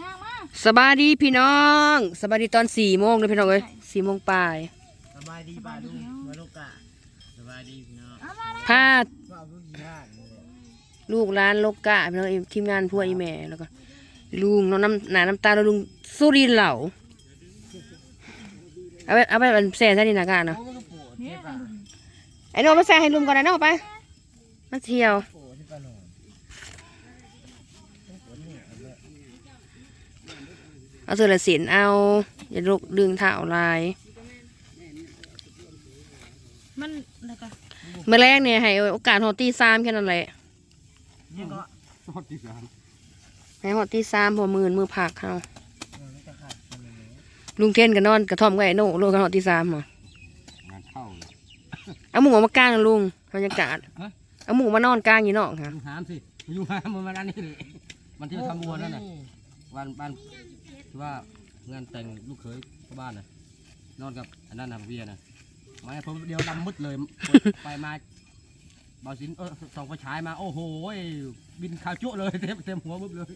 ย่างมาสบายดีพี่น้องสบายดีตอนสี่โมงเลยพี่น้องเอ้ยสี่โมงปลายสบายดีป่าลุงมาลูกกะสบายดีพี่น้องเอามาเลยพาว่าลูกยี่ห้านี่แหละลูกร้านโลกกะพี่น้องเอ้ยทีมงานพวกอีแม่แล้วก็ลุงน้องน้ำหนาน้ำตาแล้วลุงสุรินทร์เหล่าเอาไปเอาไปมันแซ่ใช่ดินากาเนาะโอ้มันก็โผล่เนี่ที่ยป่าไอ้น้องมาแซ่ให้ลุงก่อนนะน้องไปมาเที่ยว โผล่ที่ป่าหนอนฝนนี่เอาเลย เอาเสื้อละสินเอาอย่าลุกดึงเท้าลายมันอะไรกันเมื่อแรกเนี่ยให้โอกาสหอตีสามแค่นั้นแหละนี่ก็ให้หอตีสามพอมือมือผักเขาเออไม่จะขาดคนเลยลุงเทนกับนอนกระท่อมกับไอ้โน่ลูกกันหอตีสามเหรองานเข้าเลยเอาหมูมากางนะลุงบรรยากาศฮะเอาหมูมานอนกลางอยู่นอกค่ะอยู่หามสิอยู่หามมันมันอันนี้เลยมันที่ทำวัวนั่นน่ะวันบ้าน ที่ว่างานแต่งลูกเขยที่บ้านน่ะนอนกับอันนั้นน่ะเวียน่ะมาให้ผมเดียวดำมืดเลยไปมาเบาสินเออส่องไฟฉายมา โอ้โหบินขาวจุเลยเต็มเต็มหัวมึบเลย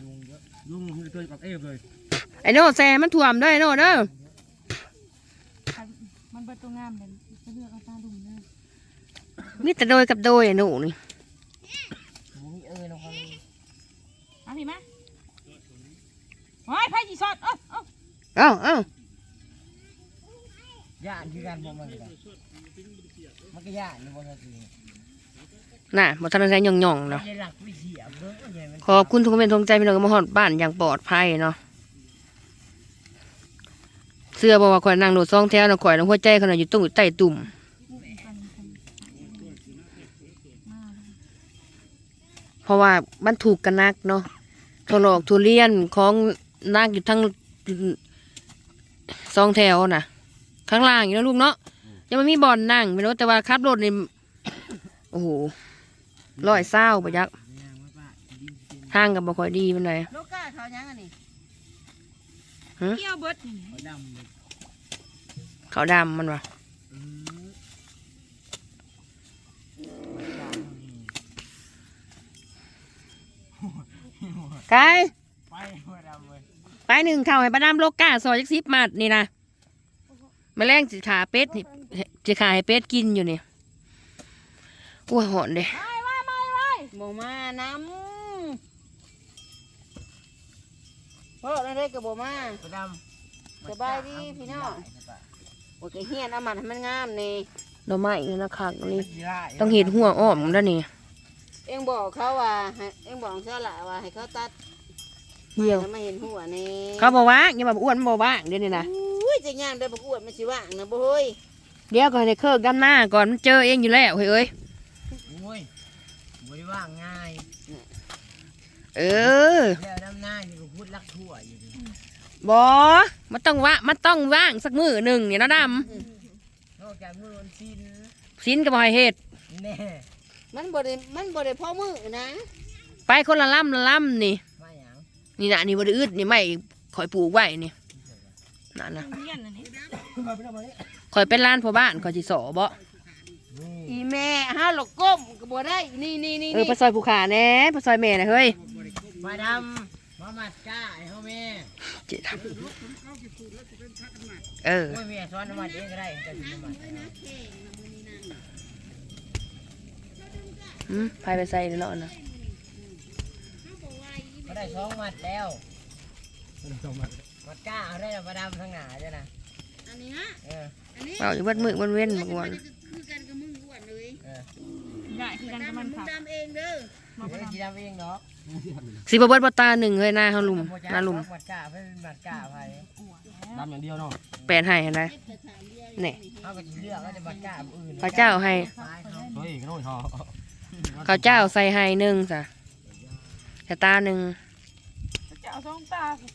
ยุงเยอะยุ่งตัวกับเอฟเลยไอ้โน่แซมันถ่วมเด้วยไอ้โน่เด้อมันเปิดตัวงามเลยจะเลือกเอาตาดุ่มเลยมีแต่โดยกับโดยไอ้โน่นี่ บุ้งเอ้ยน้องเขาเลย เอาพี่มา โอ้ยไพ่จีซอดเอ้าเอ้าเอ้าเอ้าย่านคือการบ่มันกันมันก็ย่านนี่บ่ทันทีน่ะบ่ทันได้ใช้หย่องๆเนาะไม่ได้หลักวิเสียเด้อใหญ่มันขอบคุณทุกคนเป็นทงใจพี่น้องก็มาฮอดบ้านอย่างปลอดภัยเนาะเสื้อบอกว่าข่อยนั่งโดดซองแถวนะข่อยน้องหัวใจขนาดอยู่ตรงอยู่ใต้ตุ่มเพราะว่ามันถูกกันนักเนาะทะลอกทุเรียนของ นักอยู่ทั้งซองแถวน่ะข้างล่างอยู่นะลูกเนาะยังไม่มีบอลนั่งไม่รู้แต่ว่าขับรถนี่โอ้โหร้อยเศร้าปะยักย่างมาป้าดินเป็นทางกับบ่ค่อยดีมันเลยลูกก้าเขายังอันนี้ฮะเกี่ยวเบิดนี่เขาดำเลยเขาดำมันวะอืมไกาย ไปหัวดำเลย ไปหนึ่งเข่าให้ป้าดำโลกาซอยจักสิบมัดนี่นะแมลงสิขาเป็ดนี่จะขาให้เป็ดกินอยู่นี่โอ้ยหอนเด้ไปไว้ไปไว้บ่มาน้ำเพราะอะไรกับบ่มาเขาดำสบายดีพี่น้องโอเคเฮียนเอามันให้มันงามนี่ดอกไม้นี่นะคะนี่ต้องเห็ดหัวอ้อมแล้วนี่เอ็งบอกเขาว่าให้เอ็งบอกเสื้อละว่าให้เขาตัด เหี่ยวให้มาเห็นหัวนี่เขาบอกว่าอย่ามาอ้วนมันบอกว่าเดี๋ยวนี้นะอุ้ยจะย่างได้ประกวดมันสิว่างนะบ่เฮ้ยเดี๋ยวก่อนให้เคิร์กดำหน้าก่อนมันเจอเองอยู่แล้วเฮ้ยเอ้ยโอ้ยบริว่างง่ายเออแล้วน้ำหน้านี่ก็พูดลักทั่วอยู่ดิบอมันต้องว่ามันต้องว่างสักมือหนึ่งเนี่ยเนาะดนอกจากมือวันสิ้นำสินกับหอยเห็ดแน่มันบ่ได้มันบ่ได้พ่อมือนะ ไปคนละล่ำละล่ำนี่มาหยัง นี่นะนี่บไดอึดนี่ไม่ข่อยปลูกไว้นี่นั่นนะเลี้ยนอันนี้ข่อยเป็นร้านพ่อบ้านข่อยจิสอบ่นี่อีแม่ห้าหลกก้มก็บ่ได้ นี่นี่นี่เออปลาซอยภูขาแน่ปลาซอยแม่นะเฮ้ยมาดำมามัดก้าไอ้เขาแม่เจ็ดเออโอ้ยแม่สอนมามัดเองก็ได้จะสิมามัดอืมพายไปใส่เนาะนะ ก็ได้สองมัดแล้วมัดก้าเอาได้แล้วมาดำทั้งหนาจ้ะนะอันนี้ฮะเอออันนี้เอาอยู่เบิดมือมันเว้นมากวนคือกันกับมึงอ้วนเลยเออใหญ่คือกันกับมันมึงค่ะดำเองเด้อมาเดี๋ประยวดจีดำเองเนาะสิบเบิดบ่ตาหนึ่งเฮ้ยหน้าเฮาลุมหน้าลุมมัดก้าเพื่อนมัดก้าไปดำอย่างเดียวเนาะแปลนให้เห็นไหมนี่เขาก็จะเลือกก็จะมัดก้าอื่นข้าวเจ้าให้ซ้ายเขาเฮ้ยก็โน่นทอข้าวเจ้าใส่ให้หนึ่งจ้ะแต่ตาหนึ่งจะ เอาสองตาสิ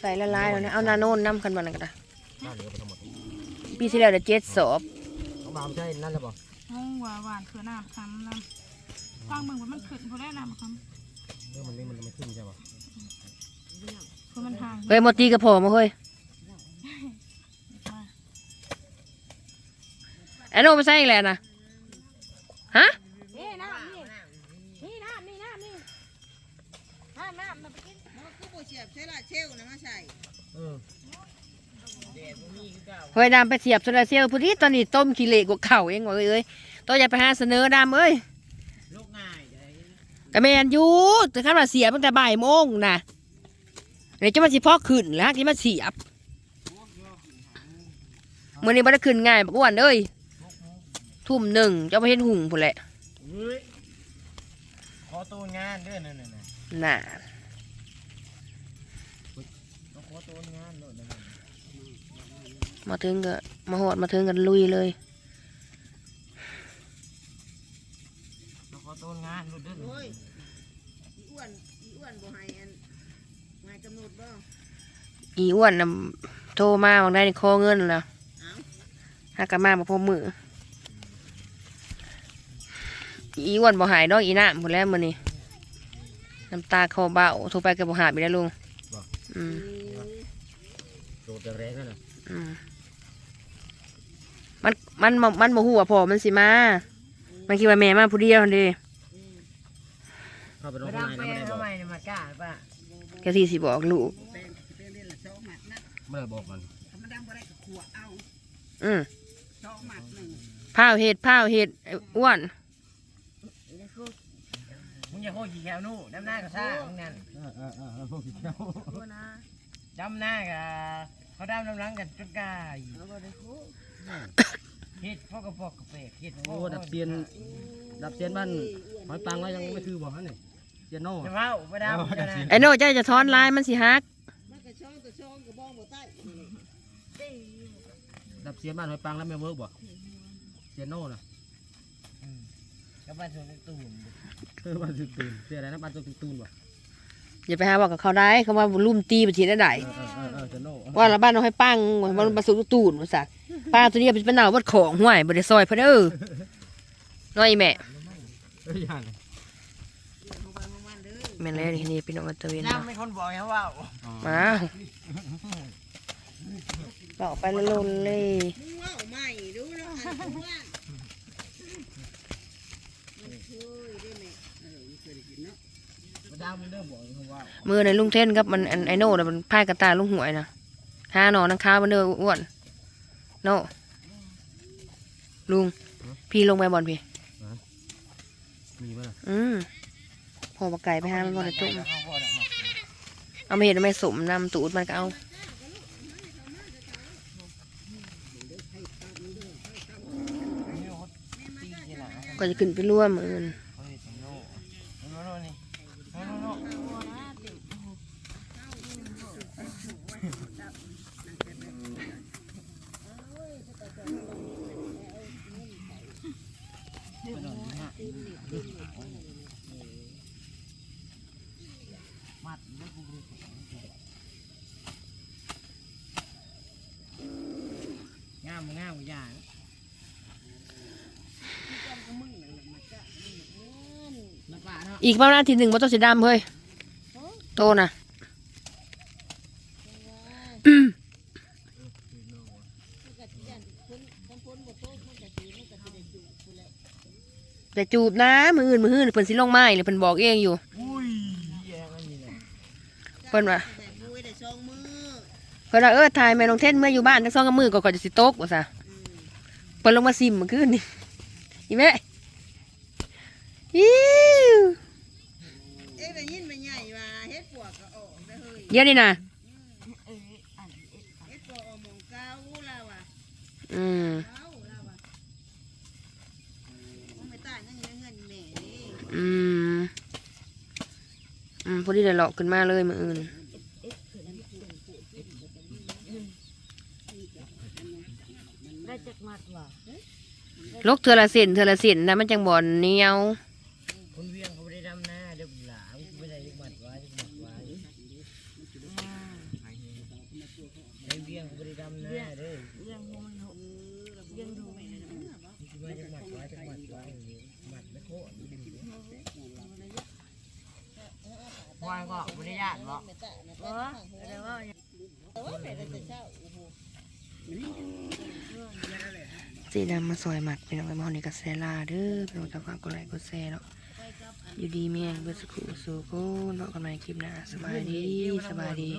ใส่ละลายแล้วนะเอานาโน่นน้ำกันมาหน่อยก็ได้น่าเหลือไปทั้งหมดปีที่แล้วเดี๋ยวเจ็ดสอบต้องบามใช่นั่นเลยป่ะงงว่าหวานคือน้ำคำน้ำฟังเบิ่งว่ามันขึ้นเพราะได้น้ำคำเรื่องมันนี่มันไม่ขึ้นใช่ป่ะเพราะมันทางเฮ้ยโมตีกระโผมาเฮ้ยไอ้โน่ไม่ใช่อีกแล้วนะฮะ นี่น้ำนี่นี่น้ำนี่น้ำนี่ น้ำนะไปกินมันคือบ่เสียบใช่ละเชลนะมาใส่เออเด็ดบ่มีคือเก่าเฮ้ยดำไปเสียบโซลาร์เซลล์พอดีตอนนี้ต้มขี้เหล็กกว่าเข่าเองว่าเอ้ยเอ้ยตัวอย่าไปหาเสนอดำเอ้ยลูกง่ายเด้กระแมนอยู่แต่ข้ามาเสียบตั้งแต่บ่ายโมงนะเดี๋ยวจะมาสิพ่อขึ้นแล้วที่มาเสียบมื่อนี้บ่ได้ขึ้นง่ายบักอ้วนเอ้ยทุ่มหนึ่งเจ้าไปเห็นหุ่งพุ่นแหละเฮ้ยขอตัวงานเด้อนั่นน่ะน่ะน่ะ ต้องขอตัวงานโน่นนั่นน่ะ มาถึงก็มาหอดมาถึงกันลุยเลยต้องขอตัวงานโน่นเด้อโอ้ยอีอ้วน อีอ้วนบ่ให้อันให้กำหนดบ่อีอ้วนน่ะโทรมาบอกได้ในคอเงินแล้วเอ้าหากะมามาพบมือ อีอ้วนบ่หายดอกอีน้ำหมดแล้วมื้อนี้น้ำตาคอเบาโทรไปกับบ่หาไปแล้วลุงอืมโดดแต่แรงนั่นน่ะอืม มันมันมันมันบ่ฮู้ว่าพ่อมันสิมา มันคิดว่าแม่มาผู้เดียวนั่นเด้เข้าไปร้อมางข้างดามในแปลนะไม่ได้บอกทำไมเนี่ยมากล้าป่ะก็สิสิบอกลูกเป็นเป็นเล่นละสองหมัดนะไม่ได้บอกมันธรรมดาบ่ได้ก็ขวเอาอืมสองหมัดหนึ่งพาวเห็ดพาวเห็ดไอ้อ้วน มึงอย่าโคตรขี้แถวนู่นดำหน้าก็ซ่ามึงนั่นเออเออเออเออพวกขี้เจ้าตัวนะดำหน้ากับเขาดำน้ำหลังกันจนกายแล้วก็ได้คู่ เฮ็ดพวกกระปอกกระเปกเฮ็ดโอ้ดับเซียนดับเซียนบ้านหอยปังแล้วยังไม่คือบอกนั่นนี่เซียนโน่จะเฝ้าไปดำจะนะไอ้โน่เจ้าจะท้อนลายมันสิฮักมันก็ช่องตัวช่องก็บ้องบ่ใต้นี่แหละดับเซียนบ้านหอยปังแล้วไม่เวิร์กบ่เซียนโน่น่ะก็บ้านสวนตูนเออบ้านตุนตุนเซียนอะไรนะบ้านตุนตุนบ่ อย่าไปหาบอกกับเขาได้เขาว่าลุ่มตีไปทีได้ไดเออเออเออเออเซียนโน่ว่าละบ้านเราให้ปังว่ามันประสุตูนว่าซะป้าตัวนี้เป็นเน่าวัดของห่วยบ่ได้ซอยเพิ่นเด้อน้อยแม่เอ้ยอย่างของบ้านของมันเด้อแม่นแล้วนี่นี่พี่น้องอัตเวนน้ำไม่คนบอกไงว่ามาบอกไปละลนเลยมึงว่าใหม่ดูแล้วอันของบ้านมันเคยได้ไหมเออมันเคยได้กินเนาะ ไปดำ มันเริ่มบอกเขาว่ามือในลุงเท่นกับมันอันไอโน่น่ะมันพายกระตายลุงหวยนะหาหนอนนังค้ามันเด้ออ้วนโน่ลุง พี่ลงไปบอลพี่มีป่ะล่ะอืมพอปลาไก่ไปหามันบอลในตุ้มเขาบอกออกมาเอามาเห็นไม่สมนำตูดมันก็เอาก็จะขึ้นไปร่วมมืออื่น เฮ้ยโน่โน่โน่นี่โน่โน่โน่ มัดไม่กูรู้งามงามอย่างน้ำปลาเนาะอีกประมาณทีหนึ่งมันต้องสีดำเฮ้ย โตนะ แต่จูบนะมืออื่นมืออื่นเพิ่นสิลงไม้เลยเพิ่นบอกเองอยู่อุ้ยแย่มันนี่แหละเพิ่นว่าแต่บุ้ยได้ช่องมือเพิ่นว่าเออถ่ายแม่ลงเท่นเมื่ออยู่บ้านทั้งสองกับมือก็ก่อนจะสิตกว่าซะอืมเพิ่นลงมาซิมเมื่อคืนนี่อีแม่อิ๊วเอ๊ะได้ยินไหมใหญ่ว่าเฮ็ดปวกก็ออกได้เฮ้ยเดี๋ยวนี้นะ เฮ็ดปวกออกหมองเก้าแล้วว่ะ อืม เก้าแล้วว่ะมันไม่ตายนั่นยังเงินแม่นี่ อืมอืม พอดีได้หลอกขึ้นมาเลยมืออื่นได้จักมัดว่ะลกเทอละเส้นเทอละเส้นนะมันจังบ่อนเหนียว คนเวียงเขาไม่ได้ดำหน้าเดี๋ยวหลาไม่ได้จักมัดไว้จักมัดไว้ไอ้เวียงเขาไม่ได้ดำหน้าเด้อเวียงมันเวียงดูไม่จักมัดไว้จักมัดไว้มัดไม่โคตร วายก็ไม่ได้ญาติบ่เออเดี๋ยวว่าแต่ว่าแม่ได้แต่เช้าโอ้โหสีดำมาซอยหมัดเป็นอะไรมาหอนี่กับแซล่าเด้อเป็นเอาจะฝากกดไลค์กดแชร์เนาะอยู่ดีเมียงเบอร์สกุสู่กูเนาะกันใหม่คลิปหน้าสบายดีสบายดี